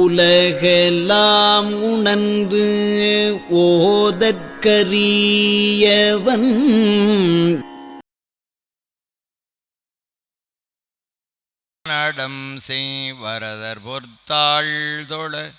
உலகெல்லாம் உணர்ந்து ஓதற்கரியவன். நடம் செய்வரதர் பொர்த்தாள் தொழ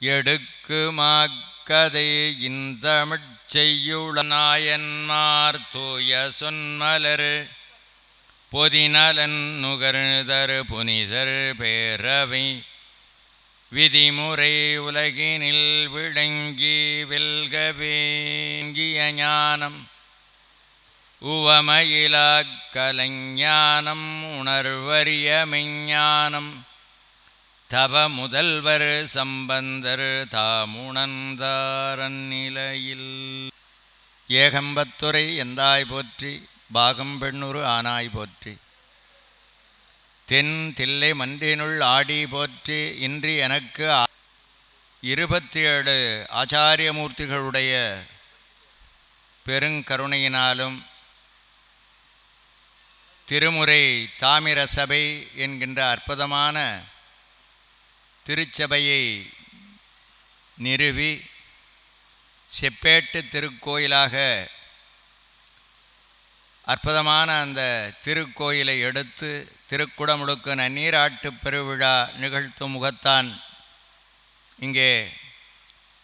எடுக்குமாக்கதை இந்தமிழ் செய்யுள நாயன்மார் தூய சொன்மலர். பொதிநலன் நுகர்தர் புனிதர் பேரவை. விதிமுறை உலகினில் விளங்கி வில்கவேங்கிய ஞானம். உவமயிலாக் கலைஞானம் உணர்வறிய மெஞ்ஞானம். தவ முதல்வர் சம்பந்தர் தாமுணர்ந்தாரநிலையில் ஏகம்பத்துரை எந்தாய் போற்றி பாகம் பெண்ணுரு ஆனாய் போற்றி. தென் தில்லை மன்றினுள் ஆடி போற்றி இன்றி எனக்கு இருபத்தி ஏழு ஆச்சாரியமூர்த்திகளுடைய பெருங்கருணையினாலும் திருமுறை தாமிர சபை என்கின்ற அற்புதமான திருச்சபையை நிறுவி செப்பேட்டு திருக்கோயிலாக அற்புதமான அந்த திருக்கோயிலை எடுத்து திருக்குடமுழுக்கு நன்னீராட்டு பெருவிழா நிகழ்த்தும் முகத்தான் இங்கே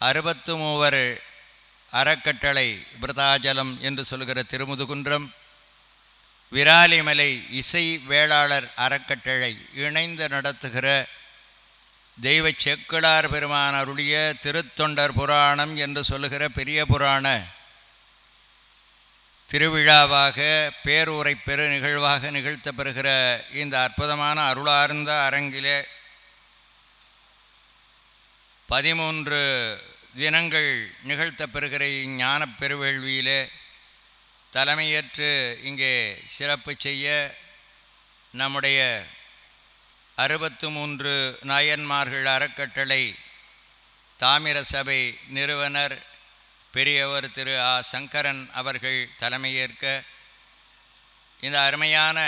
அறுபத்து மூவர் அறக்கட்டளை விருதாச்சலம் என்று சொல்கிற திருமுதுகுன்றம் விராலிமலை இசை வேளாளர் அறக்கட்டளை இணைந்து நடத்துகிற தெய்வ செக்கிழார் பெருமான் அருளிய திருத்தொண்டர் புராணம் என்று சொல்லுகிற பெரிய புராண திருவிழாவாக பேரூரை பெரு நிகழ்வாக நிகழ்த்தப்பெறுகிற இந்த அற்புதமான அருளார்ந்த அரங்கிலே பதிமூன்று தினங்கள் நிகழ்த்தப்பெறுகிற இஞ்ஞானப் பெருவேள்வியிலே தலைமையேற்று இங்கே சிறப்பு செய்ய நம்முடைய அறுபத்து மூன்று நாயன்மார்கள் அறக்கட்டளை தாமிர சபை நிறுவனர் பெரியவர் திரு ஆ. சங்கரன் அவர்கள் தலைமையேற்க இந்த அருமையான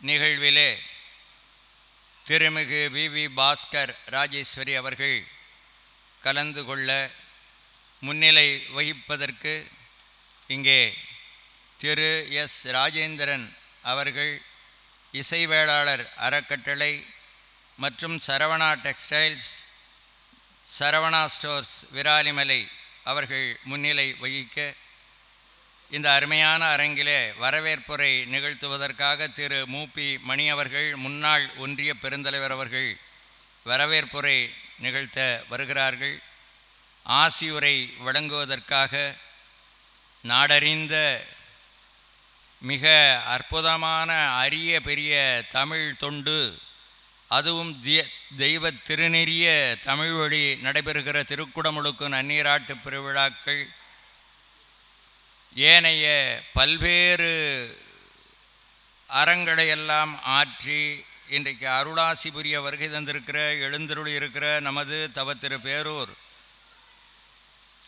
நிகழ்விலே திருமிகு வி. வி. பாஸ்கர் ராஜேஸ்வரி அவர்கள் கலந்து கொள்ள முன்னிலை வகிப்பதற்கு இங்கே திரு எஸ். ராஜேந்திரன் அவர்கள் இசைவேளாளர் அறக்கட்டளை மற்றும் சரவணா டெக்ஸ்டைல்ஸ் சரவணா ஸ்டோர்ஸ் விராலிமலை அவர்கள் முன்னிலை வகிக்க இந்த அருமையான அரங்கிலே வரவேற்புரை நிகழ்த்துவதற்காக திரு மூபி மணி அவர்கள் முன்னாள் ஒன்றிய பெருந்தலைவர் அவர்கள் வரவேற்புரை நிகழ்த்த வருகிறார்கள். ஆசியுரை வழங்குவதற்காக நாடறிந்த மிக அற்புதமான அரிய பெரிய தமிழ் தொண்டு அதுவும் திய- தெய்வ திருநெறிய தமிழ் வழி நடைபெறுகிற திருக்குடமுழுக்கு நன்னீராட்டு பெருவிழாக்கள். ஏனைய பல்வேறு அறங்களையெல்லாம் ஆற்றி இன்றைக்கு அருளாசி புரிய வருகை தந்திருக்கிற எழுந்தருளி இருக்கிற நமது தவத்திரு பேரூர்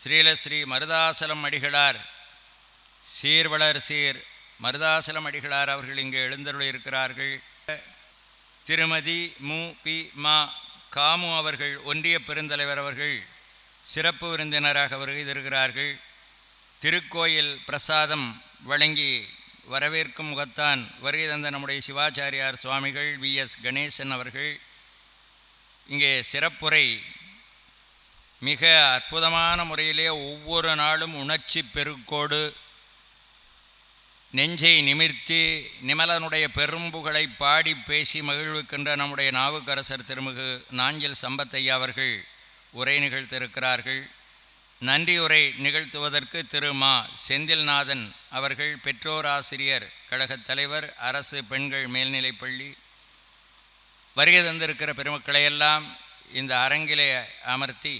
ஸ்ரீலஸ்ரீ மருதாசலம் அடிகளார். சீர்வளர் சீர் மருதாசலம் அடிகளார் அவர்கள் இங்கே எழுந்தருளி இருக்கிறார்கள். திருமதி மு. பி. மா. காமு அவர்கள் ஒன்றிய பெருந்தலைவர் அவர்கள் சிறப்பு விருந்தினராக வருகை தருகிறார்கள் திருக்கோயில் பிரசாதம் வழங்கி வரவேற்கும் முகத்தான் வருகை தந்த நம்முடைய சிவாச்சாரியார் சுவாமிகள் வி. எஸ். கணேசன் அவர்கள். இங்கே சிறப்புரை. மிக அற்புதமான முறையிலே ஒவ்வொரு நாளும் உணர்ச்சி பெருக்கோடு நெஞ்சை நிமிர்த்தி நிமலனுடைய பெரும்புகளை பாடி பேசி மகிழ்விக்கின்ற நம்முடைய நாவுக்கரசர் திருமிகு நாஞ்சில் சம்பத்தையா அவர்கள் உரை நிகழ்த்திருக்கிறார்கள் நன்றியுரை நிகழ்த்துவதற்கு திரு மா செந்தில்நாதன் அவர்கள் பெற்றோர் ஆசிரியர் கழகத் தலைவர் அரசு பெண்கள் மேல்நிலைப்பள்ளி வருகை தந்திருக்கிற பெருமக்களையெல்லாம் இந்த அரங்கிலே அமர்த்தி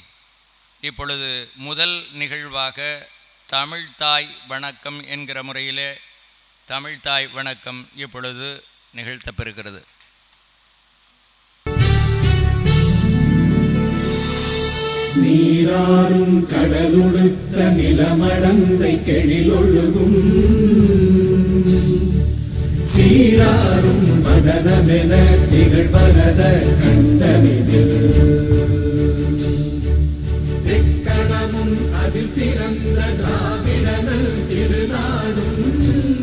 இப்பொழுது முதல் நிகழ்வாக தமிழ்தாய் வணக்கம் என்கிற முறையிலே தமிழ்தாய் வணக்கம் இப்பொழுது நிகழ்த்தப்பெறுகிறது. நீராறும் கடலுடுத்த நிலமடந்தை கெழிலொழுகும் சீராறும் வதனமென திகழ்வரத கண்டமிதில் எக்கணமும் அதில் சிறந்த திராவிடனல் திருநாடும்.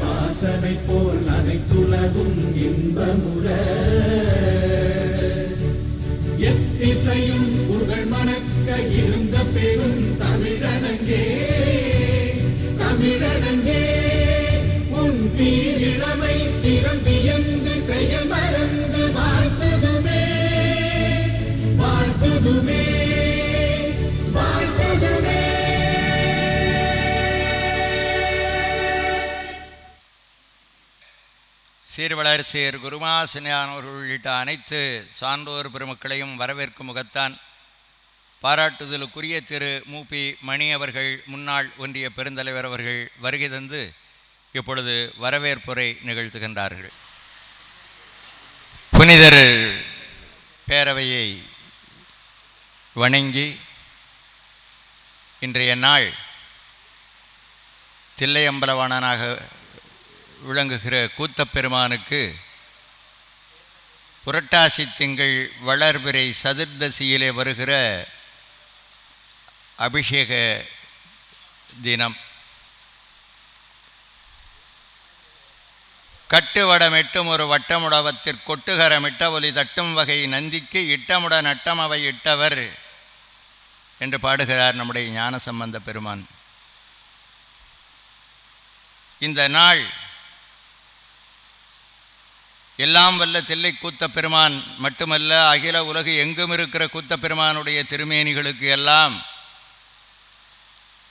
வாசனை போல் அனைத்துலகும் இன்பமுற எத்திசையும் புகழ் மணக்க இருந்த பெரும் தமிழனங்கே தமிழனங்கே உன் சீரிழமை திறம் சீர்வளர் சேர் குருமாசனியானவர்கள் உள்ளிட்ட அனைத்து சான்றோர் பெருமக்களையும் வரவேற்கும் முகத்தான் பாராட்டுதலுக்குரிய திரு மூபி மணி அவர்கள் முன்னாள் ஒன்றிய பெருந்தலைவர் அவர்கள் வருகை தந்து இப்பொழுது வரவேற்புரை நிகழ்த்துகின்றார்கள். புனிதர் பேரவையை வணங்கி இன்றைய நாள் தில்லையம்பலவாணனாக விளங்குகிற கூத்தப்பெருமானுக்கு புரட்டாசி திங்கள் வளர்பிறை சதுர்தசியிலே வருகிற அபிஷேக தினம். கட்டுவடமிட்டும் ஒரு வட்டமுடவத்திற் கொட்டுகரமிட்ட ஒலி தட்டும் வகை நந்திக்கு இட்டமுட நட்டம் அவை இட்டவர் என்று பாடுகிறார் நம்முடைய ஞானசம்பந்த பெருமான். இந்த நாள் எல்லாம் வல்ல தில்லை கூத்த பெருமான் மட்டுமல்ல அகில உலகு எங்கும் இருக்கிற கூத்த பெருமானுடைய திருமேனிகளுக்கு எல்லாம்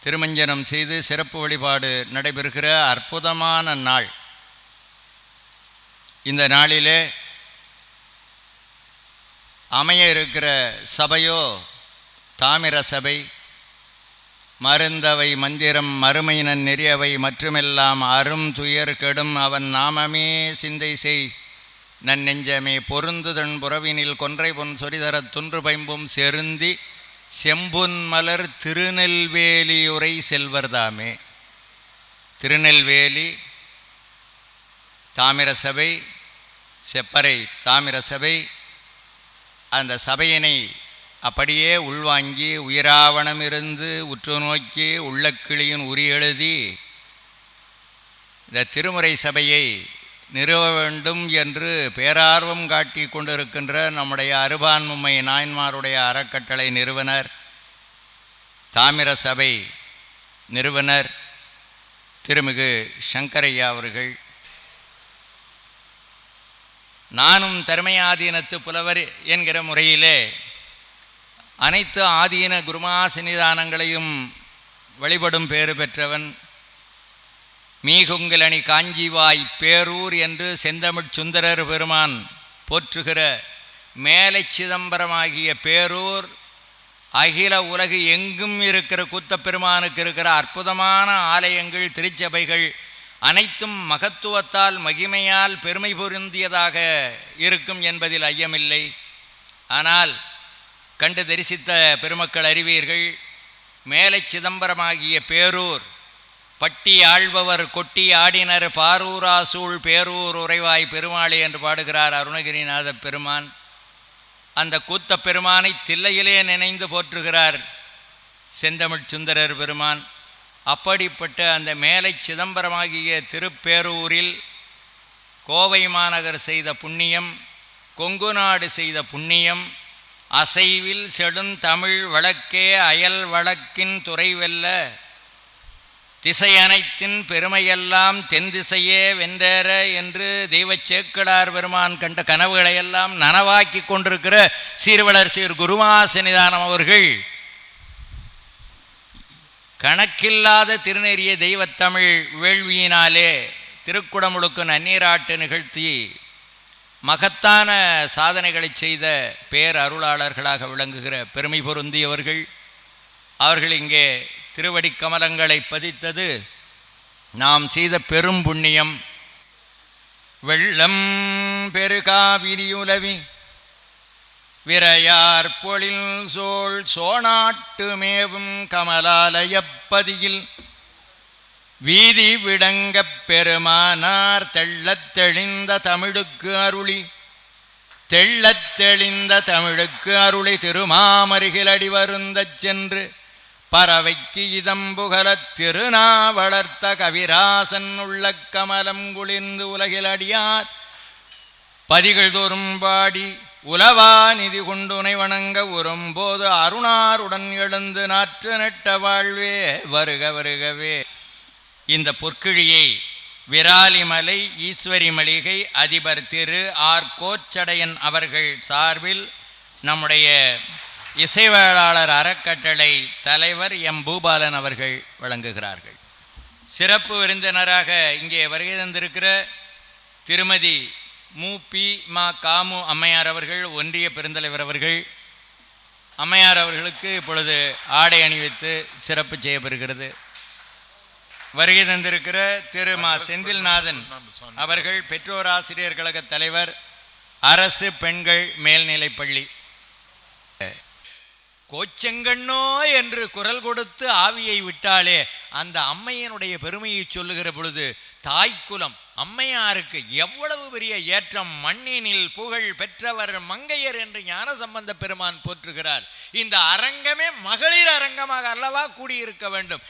திருமஞ்சனம் செய்து சிறப்பு வழிபாடு நடைபெறுகிற அற்புதமான நாள். இந்த நாளிலே அமைய இருக்கிற சபையோ தாமிர சபை மருந்தவை மந்திரம் மறுமையினன் நெறியவை மற்றுமெல்லாம் அரும் துயர் கெடும் அவன் நாமமே சிந்தை செய். நன் நெஞ்சமே பொருந்துதன் புறவினில் கொன்றை பொன் சொரிதரத் துன்று பைம்பும் செருந்தி செம்புன் மலர் திருநெல்வேலி உரை செல்வர்தாமே. திருநெல்வேலி தாமிர சபை செப்பறை தாமிர சபை அந்த சபையினை அப்படியே உள்வாங்கி உயிராவணமிருந்து உற்று நோக்கி உள்ளக்கிளியின் உரி எழுதி இந்த திருமுறை சபையை நிறுவ வேண்டும் என்று பேரார்வம் காட்டி கொண்டிருக்கின்ற நம்முடைய அருபான்மை நாயன்மாருடைய அறக்கட்டளை நிறுவனர் தாமிர சபை நிறுவனர் திருமிகு சங்கரையா அவர்கள். நானும் தர்மயாதீனத்து புலவர் என்கிற முறையிலே அனைத்து ஆதீன குருமா சன்னிதானங்களையும் வழிபடும் பேறு பெற்றவன். மீகுங்கலணி காஞ்சிவாய் பேரூர் என்று செந்தமிழ் சுந்தரர் பெருமான் போற்றுகிற மேலை சிதம்பரமாகிய பேரூர் அகில உலகு எங்கும் இருக்கிற கூத்தப்பெருமானுக்கு இருக்கிற அற்புதமான ஆலயங்கள் திருச்சபைகள் அனைத்தும் மகத்துவத்தால் மகிமையால் பெருமை பொருந்தியதாக இருக்கும் என்பதில் ஐயமில்லை. ஆனால் கண்டு தரிசித்த பெருமக்கள் அறிவீர்கள் மேலை சிதம்பரமாகிய பேரூர் பட்டி ஆள்பவர் கொட்டி ஆடினர் பாரூராசூழ் பேரூர் உறைவாய் பெருமாளி என்று பாடுகிறார் அருணகிரிநாத பெருமான். அந்த கூத்த பெருமானை தில்லையிலே நினைந்து போற்றுகிறார் செந்தமிழ் சுந்தரர் பெருமான். அப்படிப்பட்ட அந்த மேலை சிதம்பரமாகிய திருப்பேரூரில் கோவை மாநகர் செய்த புண்ணியம் கொங்கு நாடு செய்த புண்ணியம் அசைவில் செடுந்தமிழ் வழக்கே அயல் வழக்கின் துறைவெல்ல திசையனைத்தின் பெருமையெல்லாம் தென் திசையே வென்றேற என்று தெய்வச்சேக்கடார் பெருமான் கண்ட கனவுகளையெல்லாம் நனவாக்கி கொண்டிருக்கிற சீர்வளர் சீர் குருமாசனிதானம் அவர்கள். கணக்கில்லாத திருநெறிய தெய்வத்தமிழ் வேள்வியினாலே திருக்குடமுழுக்கு நன்னீராட்டு நிகழ்த்தி மகத்தான சாதனைகளை செய்த பேர் அருளாளர்களாக விளங்குகிற பெருமை பொருந்தியவர்கள். அவர்கள் இங்கே திருவடி கமலங்களை பதித்தது. நாம் செய்த பெரும் புண்ணியம். வெள்ளம் பெருகாவிரியுலவி. விரையார் பொழில் சோழ் சோனாட்டு மேவும் கமலாலயப்பதியில் வீதி விடங்கப் பெருமானார் தெள்ளத் தெளிந்த தமிழுக்கு அருளி. தெள்ளத் தெளிந்த தமிழுக்கு அருளி திருமாமருகிலடி வருந்தச் சென்று. பறவைக்கு இதம்புகலத் திருநாவளர்த்த கவிராசன் உள்ள கமலம் குளிர்ந்து உலகில் அடியார். பதிகள் தோறும் பாடி உலவா நிதி கொண்டுனை வணங்க உறும்போது அருணாருடன் எழுந்து நாற்று நட்ட வாழ்வே வருக வருகவே. இந்த பொற்கிழியை விராலிமலை ஈஸ்வரி மளிகை அதிபர் திரு ஆர். கோச்சடையன் அவர்கள் சார்பில் நம்முடைய இசைவேளாளர் அறக்கட்டளை தலைவர் எம். பூபாலன் அவர்கள் வழங்குகிறார்கள். சிறப்பு விருந்தினராக இங்கே வருகை தந்திருக்கிற திருமதி மு. பி. மா. காமு அம்மையார் அவர்கள் ஒன்றிய பெருந்தலைவர் அவர்கள். அம்மையார் அவர்களுக்கு இப்பொழுது ஆடை அணிவித்து சிறப்பு செய்யப்பெறுகிறது. வருகை தந்திருக்கிற திரு. மா. செந்தில்நாதன் அவர்கள் பெற்றோர் ஆசிரியர் கழக தலைவர் அரசு பெண்கள் மேல்நிலைப்பள்ளி கோச்செங்கண்ணோ என்று குரல் கொடுத்து ஆவியை விட்டாலே அந்த அம்மையனுடைய பெருமையை சொல்லுகிற பொழுது தாய்க்குலம் அம்மையாருக்கு எவ்வளவு பெரிய ஏற்றம் மண்ணினில் புகழ் பெற்றவர் மங்கையர் என்று ஞான சம்பந்த பெருமான் போற்றுகிறார். இந்த அரங்கமே மகளிர் அரங்கமாக அல்லவா கூடியிருக்க வேண்டும்?